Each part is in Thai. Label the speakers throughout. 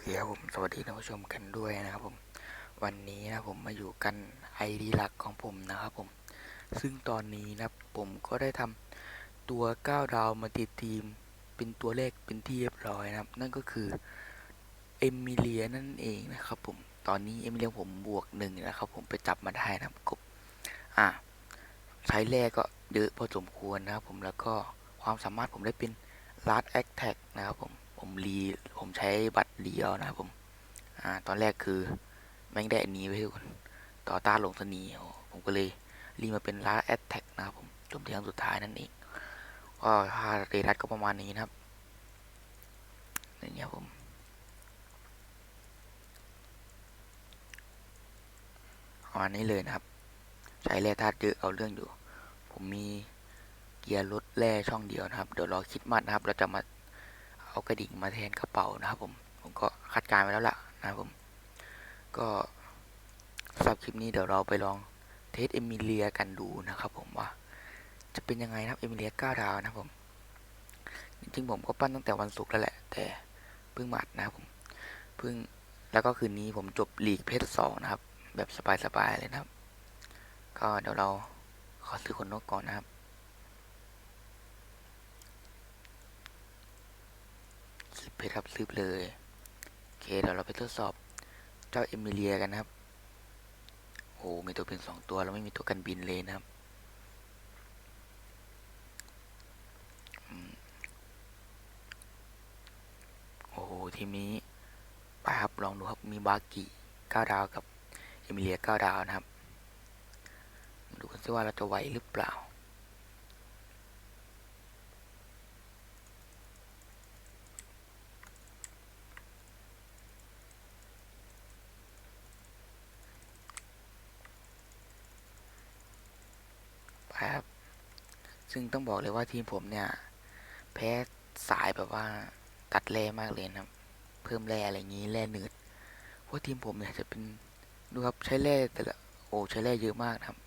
Speaker 1: เคครับผมสวัสดีท่านผู้ชมกันด้วยนะครับผม วันนี้นะผมมาอยู่กันไอดีหลักของผมนะครับผม ซึ่งตอนนี้นะผมก็ได้ทำตัว9ดาวมาติดทีมเป็นตัวเลขเป็นที่เรียบร้อยนะครับ นั่นก็คือเอมิเลียนั่นเองนะครับผม ตอนนี้เอมิเลียผมบวกหนึ่งนะครับผมไปจับมาได้นะครับกบอะใช้แรกก็เยอะพอสมควรนะครับผมแล้วก็ความสามารถผมได้เป็น Last Attack นะครับผม ผมรีผมใช้บัตรเดียวนะครับผมอ่าตอนแรกคือแม่งได้อันนี้ไว้ทุกคนต่อต้านลงสนีผมก็เลยรีมาเป็น Last Attack นะครับผมจมที่ครั้งสุดท้ายนั่นเองก็ถ้าเรดัสก็ประมาณนี้นะครับนี่ครับผมประมาณนี้เลยนะครับ ใช้แร่ธาตุเยอะเอาเรื่องอยู่ ผมมีเกียร์รถแร่ช่องเดียวนะครับ เดี๋ยวรอคิดมัดนะครับ เราจะมา เอากระดิ่งมาแทนกระเป๋านะครับผมผมก็คาดการไว้แล้วล่ะนะครับผม ก็สำหรับคลิปนี้เดี๋ยวเราไปลองเทสเอมิเลียกันดูนะครับผมว่า จะเป็นยังไงนะครับเอมิเลียก้าดาวนะครับผมจริงๆผมก็ปั้นตั้งแต่วันศุกร์แล้วแหละ แต่เพิ่งมาอัดนะครับผมเพิ่งแล้วก็คืนนี้ผมจบลีกเพชรสองนะครับ แบบสบายๆเลยนะครับ ก็เดี๋ยวเราขอซื้อคนนกก่อนนะครับ ซื้อ เพชรครับซื้อเลยโอเคเดี๋ยวเราไปทดสอบเจ้าเอมิเลียกันนะครับโอ้มีตัวเป็นสองตัวแล้วไม่มีตัวกันบินเลยนะครับโอ้โหทีมนี้ไปครับลองดูครับมีบากิเก้าดาวกับเอมิเลียเก้าดาวนะครับ ดูกันซิว่าเราจะไหวหรือเปล่า ไปครับ ซึ่งต้องบอกเลยว่าทีมผมเนี่ย แพ้สายแบบว่าตัดแร่มากเลยนะครับ เพิ่มแร่อะไรอย่างนี้แร่เนืดเพราะทีมผมเนี่ยจะเป็นดูครับใช้แร่แต่ละโอ้ใช้แร่เยอะมากนะครับ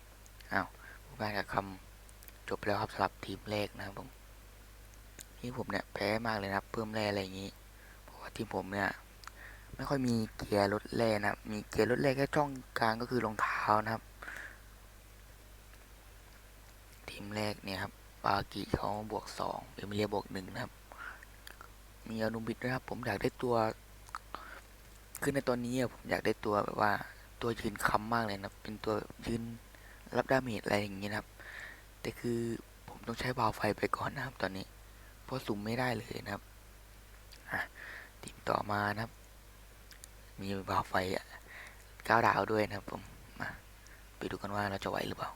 Speaker 1: อ้าวผู้การกับคำจบแล้วครับสำหรับทีมแรกนะครับผมทีมผมเนี่ยแพ้มากเลยนะครับ เพิ่มแร่อะไรอย่างนี้เพราะว่าทีมผมเนี่ย ไม่ค่อยมีเกียร์ลดแร่นะครับ มีเกียร์ลดแร่แค่ช่องกลางก็คือรองเท้านะครับ ทีมแรกเนี่ยครับ บากิเขาบวกสองเอมิเลียบวกหนึ่งนะครับ มีอนุบิดด้วยครับ ผมอยากได้ตัว คือในตอนนี้อะผมอยากได้ตัวแบบว่าตัวยืนค้ำมากเลยนะเป็นตัวยืนรับดาเมจอะไรอย่างนี้นะครับ แต่คือผมต้องใช้บาวไฟไปก่อนนะครับ ตอนนี้ เพราะสุ่มไม่ได้เลยนะครับอะทีมต่อมานะครับ มีบาวไฟอะเก้าดาวด้วยนะครับผมมาไปดูกันว่าเราจะไหวหรือเปล่า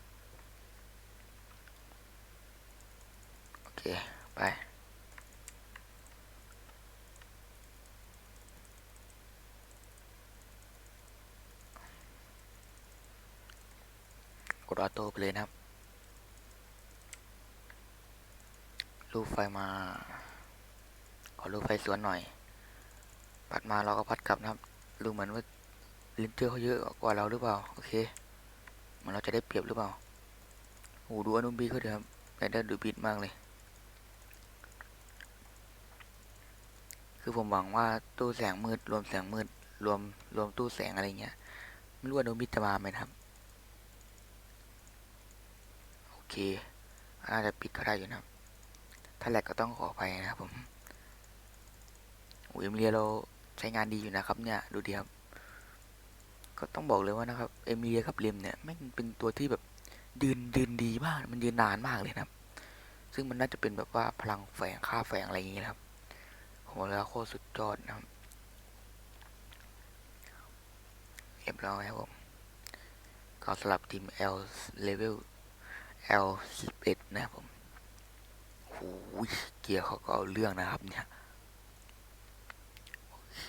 Speaker 1: โอเค ไป กดออโต้ไปเลยนะครับ รูปไฟมา ขอรูปไฟสวนหน่อย ปัดมาเราก็พัดกลับนะครับ ดูเหมือนว่าลินเจอร์เขาเยอะกว่าเราหรือเปล่า โอเคเหมันเราจะได้เปรียบหรือเปล่าโอ้ดูอนุบีเขาเถอะครับแต่ได้ดูบีดมากเลย คือผมหวังว่าตู้แสงมืด รวมแสงมืด รวมรวมตู้แสงอะไรเงี้ยไม่รู้ว่าอนุบิจะมาไหมครับ โอเคน่าจะปิดก็ได้อยู่นะครับ ถ้าแหลกก็ต้องขออภัยนะครับผมโอ้ยเอ็มเลียเราใช้งานดีอยู่นะครับ เนี่ยดูดีครับ ก็ต้องบอกเลยว่านะครับเอมิเลียกับเลมเนี่ยแม่เป็นตัวที่แบบยืนยืนดีมาก มันยืนนานมากเลยนะครับ ซึ่งมันน่าจะเป็นแบบว่าพลังแฝงค่าแฝงอะไรอย่างงี้นะครับ ผมบอกเลยว่าโคตรสุดยอดนะครับเรียบร้อยครับผมก็สำหรับทีม L level L 11นะครับผมโอ้ยเกียร์เขาก็เอาเรื่องนะครับเนี่ยโอเค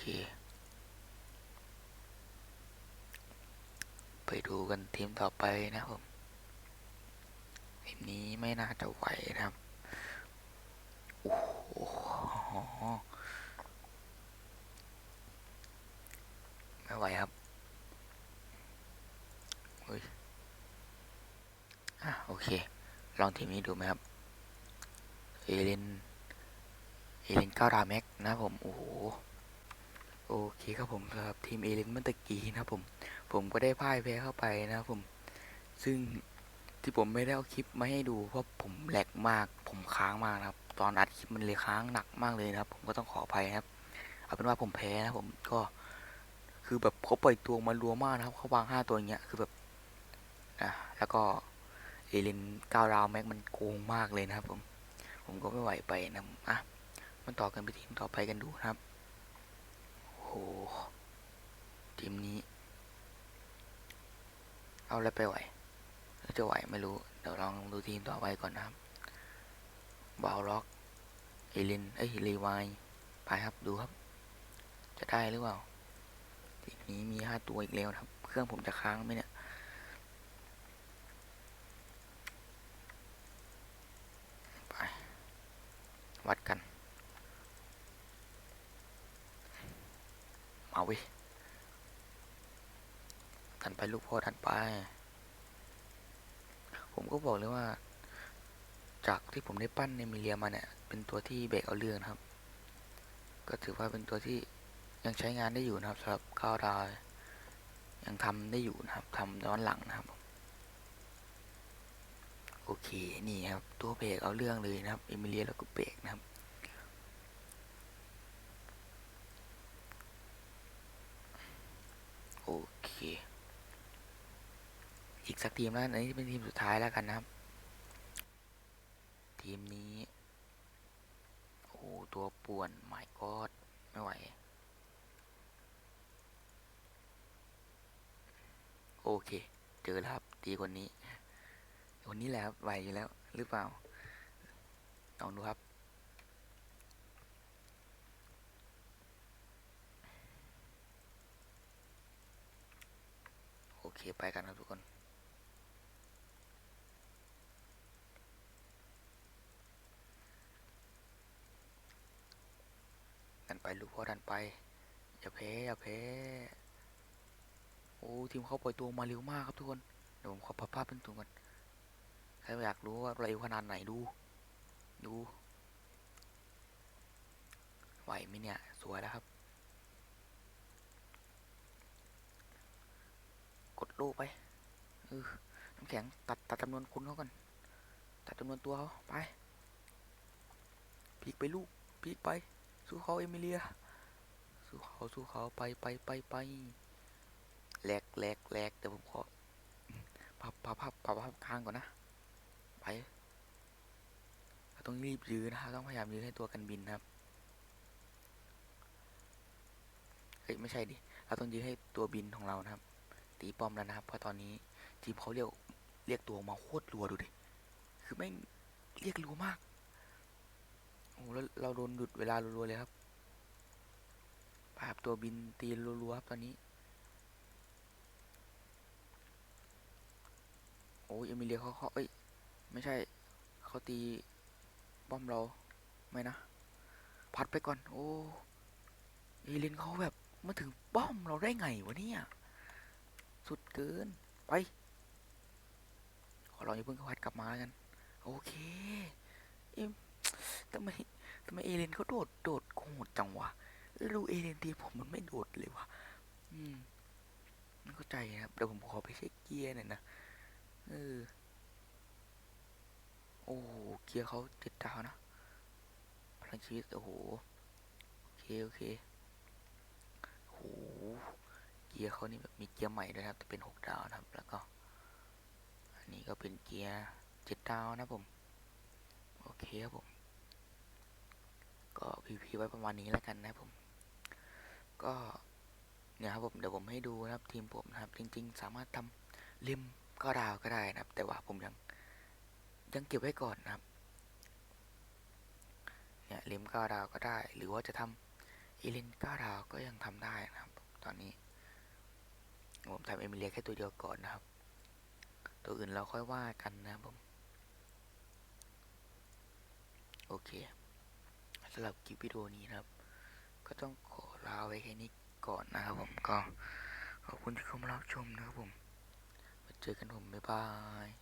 Speaker 1: ไปดูกันทีมต่อไปนะครับผมทีมนี้ไม่น่าจะไหวนะครับ โอ้โห ไม่ไหวครับเฮ้ยอะโอเค ลองทีมนี้ดูไหมครับ เอเลน เอเลนเก้าดาแม็กนะผม โอ้โห โอเคครับผมสำหรับทีมเอเลนเมื่อตะกี้นะผม ผมก็ได้พ่ายแพ้เข้าไปนะผม ซึ่งที่ผมไม่ได้เอาคลิปมาให้ดูเพราะผมแหลกมาก ผมค้างมากนะครับ ตอนอัดคลิปมันเลยค้างหนักมากเลยนะครับ ผมก็ต้องขออภัยครับ เอาเป็นว่าผมแพ้นะผมก็ คือแบบเขาปล่อยตัวมารัวมากนะครับเขาวางห้าตัวอย่างเงี้ยคือแบบอะแล้วก็เอเลนก้าวราวแม็กมันโกงมากเลยนะครับผมผมก็ไม่ไหวไปนะอะมันต่อกันไปทีมต่อไปกันดูนะครับโหทีมนี้ เอาแล้วไปไหวแล้วจะไหวไม่รู้ เดี๋ยวลองดูทีมต่อไปก่อนนะครับบาวล็อกเอลินเอ้ยรีวายไปครับดูครับ จะได้หรือเปล่า นี้มีห้าตัวอีกแล้วนะครับ เครื่องผมจะค้างไหมเนี่ย ไป วัดกัน มาว้ยดันไปลูกพ่อดันไป ผมก็บอกเลยว่า จากที่ผมได้ปั้นในมิเลียมาเนี่ย เป็นตัวที่เบรกเอาเรื่องนะครับ ก็ถือว่าเป็นตัวที่ ยังใช้งานได้อยู่นะครับสำหรับก้าวดาวยังทำได้อยู่นะครับทำย้อนหลังนะครับ โอเคนี่ครับ ตัวเบรกเอาเรื่องเลยนะครับเอมิเลียแล้วก็เบรกนะครับโอเค อีกสักทีมแล้วอันนี้เป็นทีมสุดท้ายแล้วกันนะครับ ทีมนี้ โอ้ ตัวป่วนหมายกอดไม่ไหว โอ เค เจอแล้วครับดีกว่านี้วันนี้แหละครับไหวอยู่แล้วหรือเปล่าลองดูครับ โอเคไปกันครับทุกคนดันไปลูกพ่อดันไปอย่าแพ้อย่าแพ้ อ้ทีมเขาปล่อยตัวมาเร็วมากครับทุกคนเดี๋ยวผมขอพับภาพเป็นตัวก่อนใครอยากรู้ว่าเร็วขนาดไหนดู ดูไหวไหมเนี่ยสวยแล้วครับ กดลูกไปเออน้ำแข็งตัดตัดจำนวนคนเขาก่อนตัดจำนวนตัวเขาไปพีกไปลูกพีกไป สู้เขาเอมิเลีย สู้เขาสู้เขาไปไปไปไป แหลกแหลกแหลกเดี๋ยวผมขอพับพับพับพับพับข้างก่อนนะ ไปต้องรีบยื้อนะครับต้องพยายามยื้อให้ตัวกันบินครับ เฮ้ยไม่ใช่ดิ เราต้องยื้อให้ตัวบินของเรานะครับ ตีป้อมแล้วนะครับ เพราะตอนนี้ทีมเขาเรียกเรียกตัวมาโคตรรัวดูดิ คือแม่งเรียกรัวมาก โอ้โหแล้วเราโดนหยุดเวลารัวๆเลยครับภาพตัวบินตีรัวๆครับตอนนี้ อ้ยเอมิเลียเขาเขาเอ้ยไม่ใช่เขาตีป้อมเราไม่นะพัดไปก่อน โอ้เอเลนเขาแบบมาถึงป้อมเราได้ไงวะเนี่ยสุดเกินไปขอเราอย่าเพิ่งเขาพัดกลับมาแล้วกัน โอเคเอ็มทำไมทำไมเอเลนเขาโดดโดดโหดจังวะแล้วดูเอเลนทีผมมันไม่โดดเลยวะอืมไม่เข้าใจครับเดี๋ยวผมขอไปเช็คเกียร์หน่อยนะ เออ โอ้โหเกียร์เขาเจ็ดดาวนะ พลังชีวิต โอ้โห โอเค โอเคโอ้โหเกียร์เขานี่แบบมีเกียร์ใหม่ด้วยนะครับแต่เป็นหกดาวนะครับ แล้วก็ อันนี้ก็เป็นเกียร์เจ็ดดาวนะผม โอเคครับผม ก็พีพีไว้ประมาณนี้แล้วกันนะผม ก็เนี่ยครับผมเดี๋ยวผมให้ดูนะครับทีมผมนะครับ จริง ๆ สามารถทำริม ก็ดาวก็ได้นะครับ แต่ว่าผมยังยังเก็บไว้ก่อนนะครับ เนี่ยริมก้าดาวก็ได้ หรือว่าจะทำเอลินก้าดาวก็ยังทำได้นะครับ ตอนนี้ ผมทำเอมิเลียแค่ตัวเดียวก่อนนะครับ ตัวอื่นเราค่อยว่ากันนะครับผม โอเคสำหรับคลิปวิดีโอนี้นะครับ ก็ต้องขอลาไว้แค่นี้ก่อนนะครับผมก็ขอบคุณที่เข้ามารับชมนะครับผม เจอกันผมบ๊ายบาย